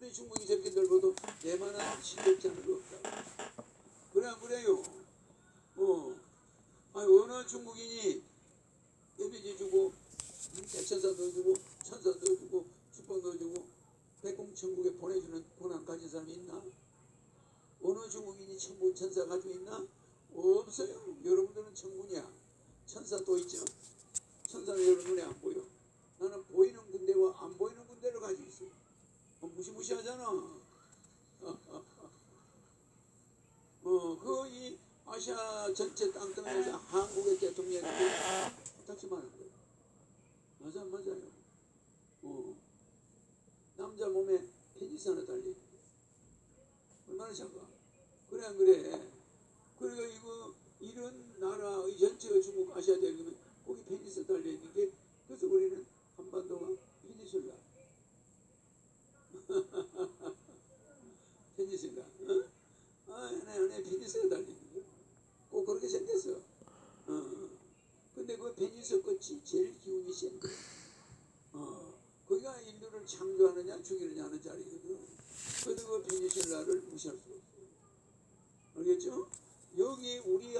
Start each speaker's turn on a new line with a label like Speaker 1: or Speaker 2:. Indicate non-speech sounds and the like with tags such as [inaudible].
Speaker 1: 근데 중국이 저렇게 넓어도 내만한 실력자는 없다. 그래 안 그래요? 어. 아니 어느 중국인이 예비지 주고 대천사 넣어주고 천사 넣어주고 축복 넣어주고 백공천국에 보내주는 고난 가진 사람이 있나? 어느 중국인이 천국 천사 가지고 있나? 없어요. 여러분들은 천군이야. 천사 또 있죠. 천사는 여러분 눈에 안 보여. 나는 보이는 군대와 안 보이는 군대를 가지고 있어. 어, 무시무시하잖아. [laughs] 어, 그 이 아시아 전체 땅덩어리에서 한국의 대통령이 부탁지만 한 거예요. 맞아, 맞아요. 어, 남자 몸에 페니스 하나 달려. 얼마나 작아. 그래, 안 그래. 그러니까 이거, 이런 나라의 전체가 중국 아시아 대륙이면 거기 페니스 달려있는 게, 그래서 우리는 한반도가 페니슐라. 페니슐라. 어? 아, 내 안에 페니스가 달려있는 거야. 꼭 그렇게 생겼어. 어. 끝이 제일 기운이 센 거야. 어. 거기가 인류를 창조하느냐 죽이느냐 하는 자리거든. 그래도 그 페니슐라를 무시할 수 없어. 알겠죠? 여기 우리